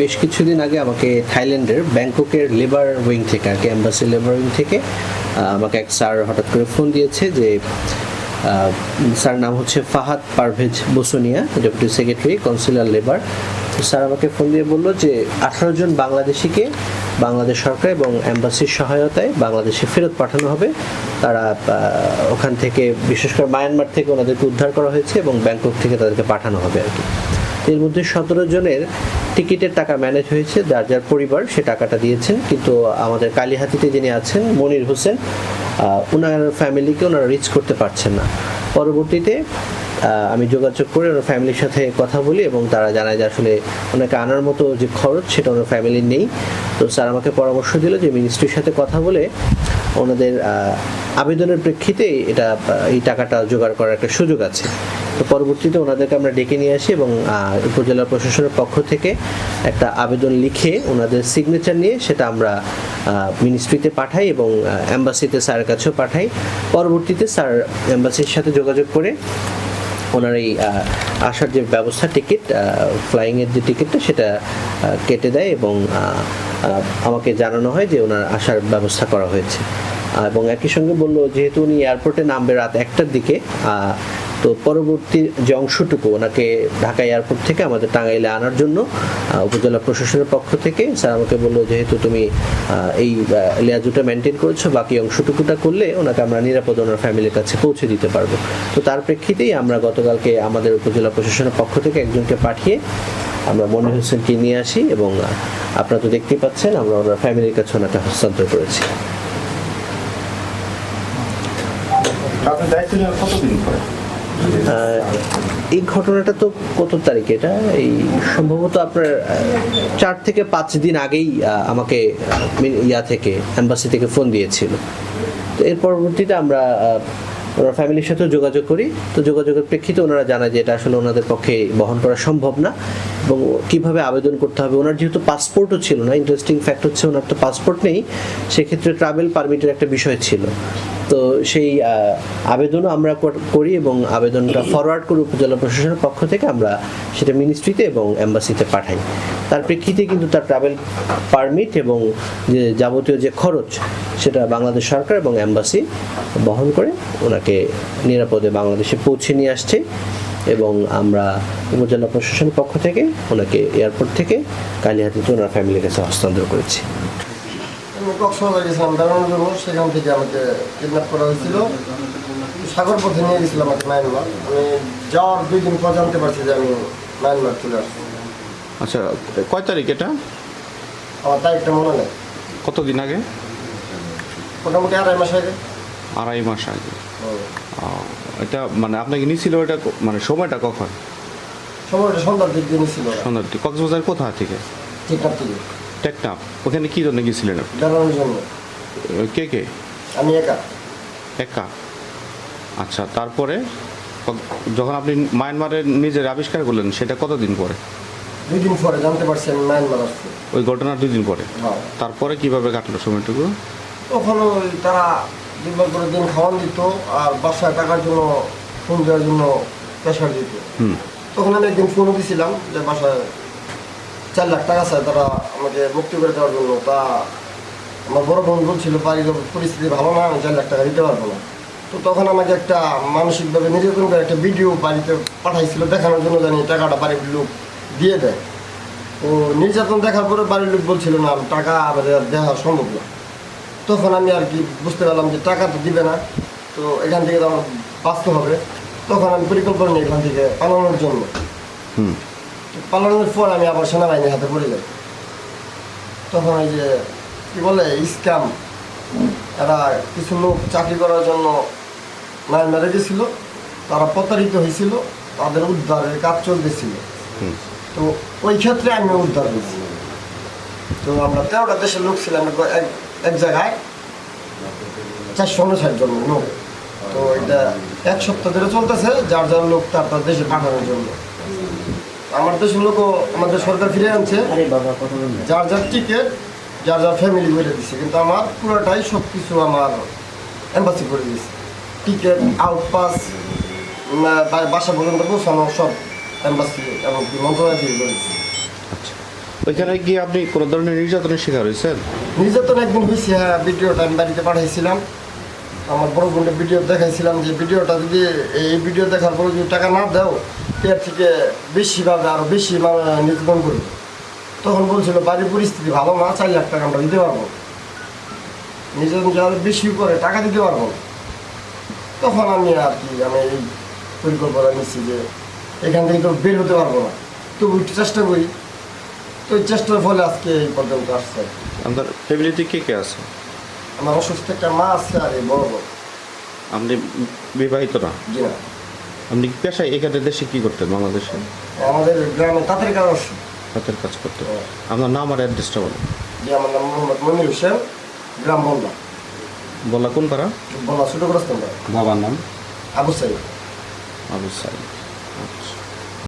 বেশ কিছুদিন আগে আমাকে থাইল্যান্ডের ব্যাংককের লেবার উইং থেকে, আর কি অ্যাম্বাসি লেবার উইং থেকে আমাকে এক স্যার হঠাৎ করে ফোন দিয়েছে যে স্যার নাম হচ্ছে Fahad Parvez Basunia, deputy secretary, consular labour. তো স্যার আমাকে ফোন দিয়ে বলল যে, আঠারো জন বাংলাদেশিকে বাংলাদেশ সরকার এবং অ্যাম্বাসির সহায়তায় বাংলাদেশে ফেরত পাঠানো হবে। তারা ওখান থেকে, বিশেষ করে মায়ানমার থেকে ওনাদেরকে উদ্ধার করা হয়েছে এবং ব্যাংকক থেকে তাদেরকে পাঠানো হবে আর কি। এর মধ্যে সতেরো জনের টিকিটের টাকা ম্যানেজ হয়েছে, যার যার পরিবার সে টাকাটা দিয়েছেন। কিন্তু আমাদের কালীহাতিতে যিনি আছেন, মনির হোসেন ওনার ফ্যামিলিকে ওনারা রিচ করতে পারছেন না। পরবর্তীতে আমি যোগাযোগ করে ওনার ফ্যামিলির সাথে কথা বলি এবং তারা জানায় যে আসলে ওনাকে আনার মতো যে খরচ, সেটা ওনার ফ্যামিলির নেই। তো স্যার আমাকে পরামর্শ দিল যে মিনিস্ট্রির সাথে কথা বলে ওনাদের আবেদনের প্রেক্ষিতে এটা এই টাকাটা জোগাড় করার একটা সুযোগ আছে। তো পরবর্তীতে ওনাদেরকে আমরা ডেকে নিয়ে আসি এবং উপজেলা প্রশাসনের পক্ষ থেকে একটা আবেদন লিখে ওনাদের সিগনেচার নিয়ে সেটা আমরা মিনিস্ট্রিতে পাঠাই এবং অ্যাম্বাসিতে স্যারের কাছেও পাঠাই। পরবর্তীতে স্যার অ্যাম্বাসির সাথে যোগাযোগ করে ওনার এই আসার যে ব্যবস্থা টিকিট ফ্লাইংয়ের যে টিকিটটা সেটা কেটে দেয় এবং আমাকে জানানো হয় যে ওনার আসার ব্যবস্থা করা হয়েছে। এবং একই সঙ্গে বলল, যেহেতু উনি এয়ারপোর্টে নামবে রাত একটার দিকে তো পরবর্তী যে অংশটুকু ওনাকে ঢাকা এয়ারপোর্ট থেকে আমাদের টাঙ্গাইলে আনার জন্য উপজেলা প্রশাসনের পক্ষ থেকে, স্যার আমাকে বলল, যেহেতু তুমি এই লেয়াজুটা মেনটেন করেছ, বাকি অংশটুকুটা করলে ওনাকে আমরা নিরাপদ ওনার ফ্যামিলির কাছে পৌঁছে দিতে পারব। তো তার প্রেক্ষিতেই আমরা গতকালকে আমাদের উপজেলা প্রশাসনের পক্ষ থেকে একজনকে পাঠিয়ে আমরা মনির হোসেনকে নিয়ে আসি এবং আপনারা তো দেখতেই পাচ্ছেন আমরা ওনার ফ্যামিলির কাছে ওনাকে হস্তান্তর করেছি। এই ঘটনাটা তো কত তারিখে? এটা এই সম্ভবত আপনার চার থেকে পাঁচ দিন আগেই আমাকে ইয়া থেকে অ্যাম্বাসি থেকে ফোন দিয়েছিল। তো এর পরবর্তীতে আমরা ওনার ফ্যামিলির সাথেও যোগাযোগ করি। তো যোগাযোগের প্রেক্ষিতে ওনারা জানায় যে এটা আসলে ওনাদের পক্ষে বহন করা সম্ভব না এবং কীভাবে আবেদন করতে হবে। ওনার যেহেতু পাসপোর্টও ছিল না ইন্টারেস্টিং ফ্যাক্ট হচ্ছে ওনার তো পাসপোর্ট নেই, সেক্ষেত্রে ট্রাভেল পারমিটের একটা বিষয় ছিল। তো সেই আবেদনও আমরা কর- এবং আবেদনটা ফরওয়ার্ড করি উপজেলা প্রশাসনের পক্ষ থেকে আমরা সেটা মিনিস্ট্রিতে এবং এম্বাসিতে পাঠাই। তার প্রেক্ষিতে কিন্তু তার ট্রাভেল পারমিট এবং যে যাবতীয় যে খরচ, সেটা বাংলাদেশ সরকার এবং এম্বাসি বহন করে ওনাকে নিরাপদে বাংলাদেশে পৌঁছে নিয়ে আসছে এবং আমরা উপজেলা প্রশাসনের পক্ষ থেকে ওনাকে এয়ারপোর্ট থেকে কালিহাতিতে ওনার ফ্যামিলির কাছে হস্তান্তর করেছি। কক্সবাজার গেছিলাম বেড়ানোর জন্য সেখান থেকে আমাকে কিডন্যাপ করা হয়েছিল। সাগর পথে নিয়ে গেছিলাম আমাকে মায়ানমার আমি যাওয়ার দুই দিন পর জানতে পারছি যে আমি মায়ানমার চলে আসছি। আচ্ছা কয় তারিখ এটা? আমার তারিখটা মনে নেই। কতদিন আগে? মোটামুটি আড়াই মাস আগে। আড়াই মাস আগে। এটা মানে আপনাকে নিয়েছিল এটা মানে সময়টা কখন? সময়টা সন্ধ্যার দিক দিয়ে নিয়েছিল সন্ধ্যার দিকে। কক্সবাজার কোথা থেকে? ঠিকঠাক থেকে। টেকনাপ ওখানে কি জন্য বেড়ানোর জন্য। কে কে? আমি একা। একা? আচ্ছা তারপরে যখন আপনি মায়ানমারের নিজের আবিষ্কার করলেন সেটা কতদিন পরে? দুই দিন পরে জানতে পারছি আমি মায়ানমার আসছি। ওই ঘটনার দুই দিন পরে? হ্যাঁ। তারপরে কীভাবে কাটলো সময়টুকু? ওই তারা দুবার করে দিন খাওয়ান দিত আর বাসায় টাকার জন্য ফোন দেওয়ার জন্য প্রেশার দিত। হুম। তখন আমি একদিন ফোন দিয়েছিলাম যে বাসায় চার লাখ টাকা চাই তারা আমাকে মুক্তি করে দেওয়ার জন্য। তা আমার বড় বোন বলছিল বাড়ির পরিস্থিতি ভালো না, আমি চার লাখ টাকা দিতে পারব না। তো তখন আমাকে একটা মানসিকভাবে নির্যাতন করে একটা ভিডিও বাড়িতে পাঠাইছিল, দেখানোর জন্য জানি টাকাটা বাড়ির লোক দিয়ে দেয়। তো নির্যাতন দেখার পরে বাড়ির লোক বলছিল, না, টাকা আমাদের দেওয়া সম্ভব না। তখন আমি আর কি বুঝতে পারলাম যে টাকা তো দিবে না, তো এখান থেকে তো আমার বাঁচতে হবে। তখন আমি পরিকল্পনা নিই এখান থেকে পালানোর জন্য। হুম। পালানোর পর আমি আবার সেনাবাহিনীর হাতে পড়ে যাই। তখন ওই যে কি বলে স্ক্যাম। এরা কিছু লোক চাকরি করার জন্য মায়ের মেরে গেছিল তারা প্রতারিত হয়েছিল তাদের উদ্ধারের কাজ চলতেছিল। তো ওই ক্ষেত্রে আমি উদ্ধার হয়েছি। তো আমরা তেরোটা দেশের লোক ছিলাম এক এক জায়গায়। চারশো উনষাট জন লোক। তো এটা এক সপ্তাহ ধরে চলতেছে যার যার লোক তার তার দেশে পাঠানোর জন্য। আমার দেশের লোকও আমাদের সরকার ফিরে আনছে। যার যার টিকিট যার যার ফ্যামিলি করে দিচ্ছে কিন্তু আমার পুরোটাই সব কিছু আমার এম্বাসি করে দিয়েছে। টিকিট আউট পাস বাসা পর্যন্ত পৌঁছানো সব এম্বাসি এবং মন্ত্রণালয় থেকে করে দিচ্ছে আচ্ছা। ওইখানে গিয়ে আপনি কোনো ধরনের নির্যাতনের শিকার হয়েছেন? নির্যাতন একদিন হয়েছে হ্যাঁ ভিডিওটা আমি বাড়িতে পাঠাইছিলাম। আমার বড় বোনের ভিডিও দেখাইছিলাম যে ভিডিওটা যদি এই ভিডিও দেখার পরে যদি টাকা না দাও এর থেকে বেশিভাবে আরও বেশি মানে নির্যাতন করবে। তখন বলছিল, বাড়ির পরিস্থিতি ভালো না, চার লাখ টাকা আমরা দিতে পারব। নির্যাতন যে আরও বেশি করে টাকা দিতে পারব। তখন আমি আর কি, আমি এই পরিকল্পনা নিচ্ছি যে এখান থেকে তো বের হতে পারব না। তবু চেষ্টা করি। তো চেষ্টার ফলে আজকে এই পর্যন্ত আসছে। আপনার ফ্যামিলিতে কে কে আছে? আমার অসুস্থ একটা মা আছে আর এই বড় বড়। আপনি বিবাহিত না? জি না। আপনি কি পেশায়? এখানে দেশে কি করতেন বাংলাদেশে? আমাদের গ্রামে তাঁতের কাজ হাতের কাজ করতেন। আপনার নাম আর অ্যাড্রেসটা বলেন। যে আমার নাম মোহাম্মদ মনির হোসেন গ্রাম বন্দা বলা কোন পাড়া? বলা ছোট বাবার নাম? আবু সাইদ। আবু সাইদ। আচ্ছা।